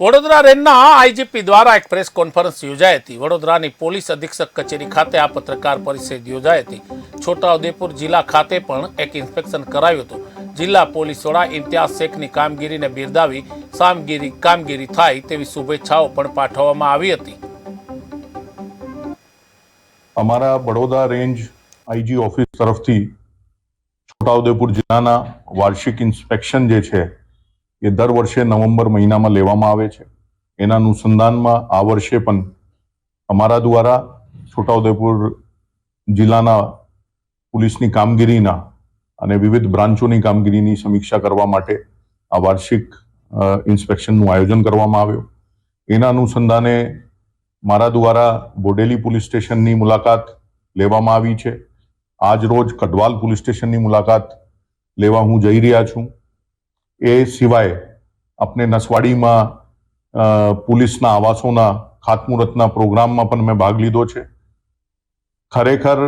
વડોદરા રેન્જના આઈજીપી દ્વારા એક પ્રેસ કોન્ફરન્સ યોજાઈ હતી. વડોદરાની પોલીસ અધિક્ષક કચેરી ખાતે આ પત્રકાર પરિષદ યોજાઈ હતી. છોટાઉદેપુર જિલ્લા ખાતે પણ એક ઇન્સ્પેક્શન કરાયું હતું. જિલ્લા પોલીસ વડા ઇમ્તિયાઝ શેખની કામગીરીને બિરદાવી સામગીરી કામગીરી થાય તેવી શુભેચ્છાઓ પણ પાઠવવામાં આવી હતી. અમારા વડોદરા રેન્જ આઈજી ઓફિસ તરફથી છોટાઉદેપુર જિલ્લાના વાર્ષિક ઇન્સ્પેક્શન જે છે એ દર વર્ષે નવેમ્બર મહિનામાં લેવામાં આવે છે. એના અનુસંધાનમાં આ વર્ષે પણ અમારા દ્વારા છોટાઉદેપુર જિલ્લાના પોલીસની કામગીરીના અને વિવિધ બ્રાન્ચોની કામગીરીની સમીક્ષા કરવા માટે આ વાર્ષિક ઇન્સ્પેક્શનનું આયોજન કરવામાં આવ્યું. એના અનુસંધાને મારા દ્વારા બોડેલી પોલીસ સ્ટેશનની મુલાકાત લેવામાં આવી છે. આજ રોજ કડવાલ પોલીસ સ્ટેશનની મુલાકાત લેવા હું જઈ રહ્યા છું. એ સિવાય આપણે નસવાડીમાં પોલીસના આવાસોના, ખાતમુહૂર્તના પ્રોગ્રામમાં પણ મેં ભાગ લીધો છે. ખરેખર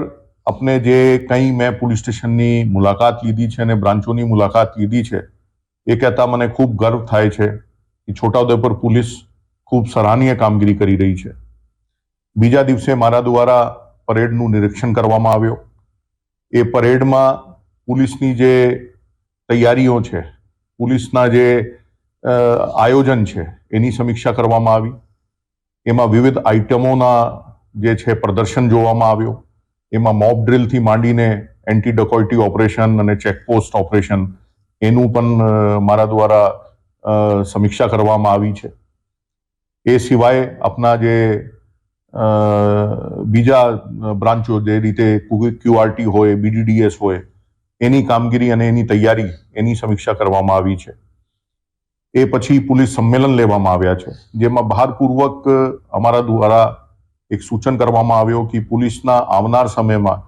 આપણે જે કંઈ મેં પોલીસ સ્ટેશનની મુલાકાત લીધી છે અને બ્રાન્ચોની મુલાકાત લીધી છે, એ કહેતા મને ખૂબ ગર્વ થાય છે કે છોટાઉદેપુર પોલીસ ખૂબ સરાહનીય કામગીરી કરી રહી છે. બીજા દિવસે મારા દ્વારા પરેડનું નિરીક્ષણ કરવામાં આવ્યો. એ પરેડમાં પોલીસની જે તૈયારીઓ છે પોલીસના જે આયોજન છે, એની સમીક્ષા કરવામાં આવી. એમાં વિવિધ આઇટમોના જે છે પ્રદર્શન જોવામાં આવ્યો. એમાં મોબ ડ્રિલથી માંડીને એન્ટી ડકોઇટી ઓપરેશન અને ચેકપોસ્ટ ઓપરેશન, એનું પણ મારા દ્વારા સમીક્ષા કરવામાં આવી છે. એ સિવાય આપના જે બીજા બ્રાન્ચો જે રીતે ક્યુઆરટી હોય બીડીડીએસ હોય એની કામગીરી અને એની તૈયારી એની સમીક્ષા કરવામાં આવી છે. એ પછી પોલીસ સંમેલન લેવામાં આવ્યા છે. જેમાં ભારપૂર્વક અમારા દ્વારા એક સૂચન કરવામાં આવ્યો કે પોલીસના આવનાર સમયમાં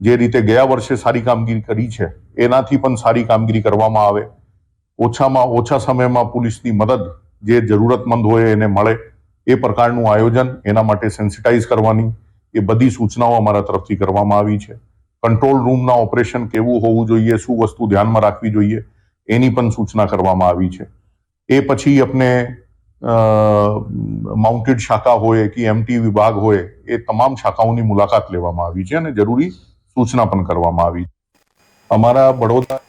જે રીતે ગયા વર્ષે સારી કામગીરી કરી છે, એનાથી પણ સારી કામગીરી કરવામાં આવે. ઓછામાં ઓછા સમયમાં પોલીસની મદદ જે જરૂરતમંદ હોય એને મળે એ પ્રકારનું આયોજન એના માટે સેન્સિટાઇઝ કરવાની એ બધી સૂચનાઓ અમારા તરફથી કરવામાં આવી છે. કંટ્રોલ રૂમના ઓપરેશન કેવું હોવું જોઈએ, શું વસ્તુ ધ્યાનમાં રાખવી જોઈએ, એની પણ સૂચના કરવામાં આવી છે. એ પછી આપણે માઉન્ટેડ શાખા હોય કે એમટી વિભાગ હોય, એ તમામ શાખાઓની મુલાકાત લેવામાં આવી છે અને જરૂરી સૂચના પણ કરવામાં આવી છે. અમારા બડોદરા